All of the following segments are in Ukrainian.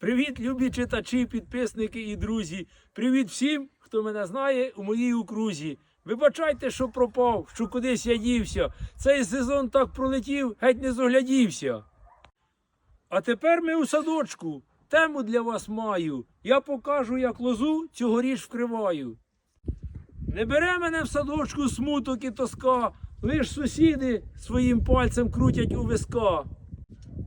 Привіт, любі читачі, підписники і друзі. Привіт всім, хто мене знає у моїй окрузі. Вибачайте, що пропав, що кудись я дівся. Цей сезон так пролетів, геть не зоглядівся. А тепер ми у садочку. Тему для вас маю. Я покажу, як лозу цьогоріч вкриваю. Не бере мене в садочку смуток і тоска, лиш сусіди своїм пальцем крутять у виска.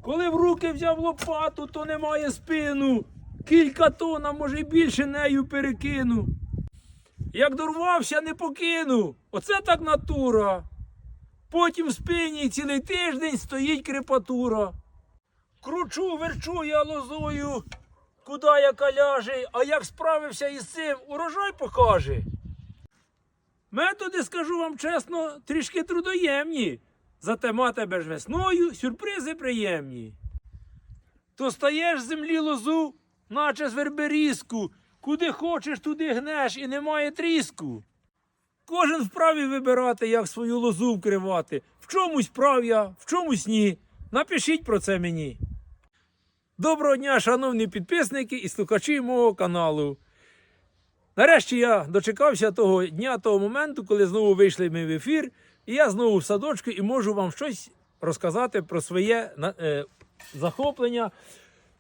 Коли в руки взяв лопату, то немає спину. Кілька тонн, а може й більше нею перекину. Як дорвався, не покину. Оце так натура. Потім в спині цілий тиждень стоїть крепатура. Кручу, верчу я лозою, куди яка ляже, а як справився із цим, урожай покаже. Методи, скажу вам чесно, трішки трудоємні. Зате матиме ж весною сюрпризи приємні. То стаєш з землі лозу, наче з верберізку, куди хочеш, туди гнеш і немає тріску. Кожен вправі вибирати, як свою лозу вкривати. В чомусь прав я, в чомусь ні. Напишіть про це мені. Доброго дня, шановні підписники і слухачі мого каналу. Нарешті я дочекався того дня, того моменту, коли знову вийшли ми в ефір, і я знову в садочку і можу вам щось розказати про своє е, захоплення,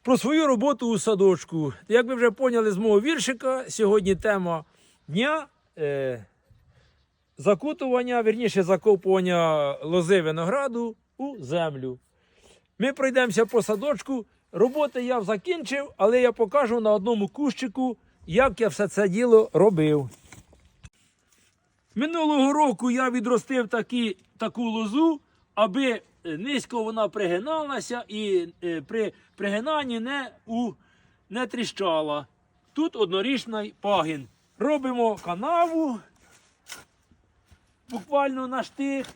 про свою роботу у садочку. Як ви вже поняли з мого віршика, сьогодні тема дня е, закутування, вірніше закопування лози винограду у землю. Ми пройдемося по садочку. Роботи я закінчив, але я покажу на одному кущику, як я все це діло робив. Минулого року я відростив такі, таку лозу, аби е, низько вона пригиналася і е, при пригинанні не, у, не тріщала. Тут однорічний пагін. Робимо канаву, буквально на штих.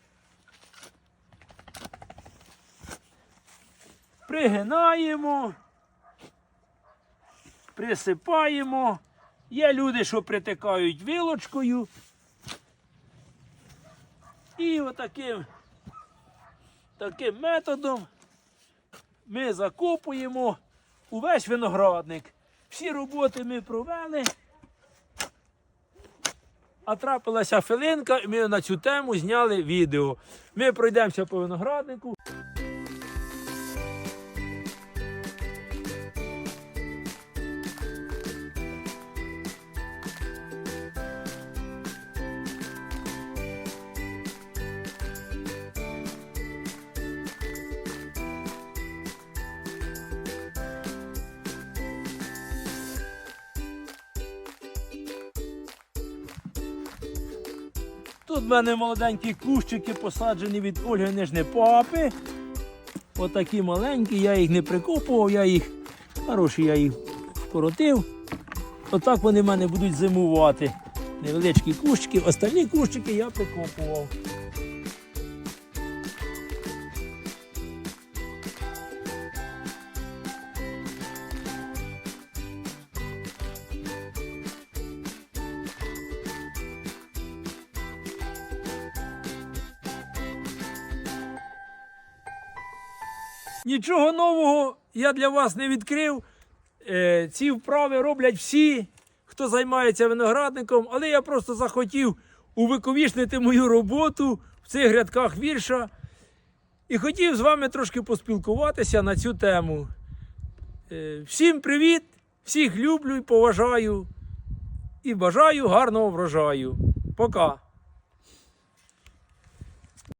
Пригинаємо, присипаємо. Є люди, що притикають вилочкою. І отаким таким методом ми закопуємо увесь виноградник. Всі роботи ми провели. А трапилася филинка, і ми на цю тему зняли відео. Ми пройдемося по винограднику. Тут в мене молоденькі кущики посаджені від Ольги Нижни папи. Отакі маленькі, я їх не прикопував, я їх хороші, я їх вкоротив. Отак вони в мене будуть зимувати. Невеличкі кущики, остальні кущики я прикопував. Нічого нового я для вас не відкрив. Е, ці вправи роблять всі, хто займається виноградником, але я просто захотів увековічнити мою роботу в цих рядках вірша і хотів з вами трошки поспілкуватися на цю тему. Е, всім привіт! Всіх люблю і поважаю і бажаю гарного врожаю. Пока!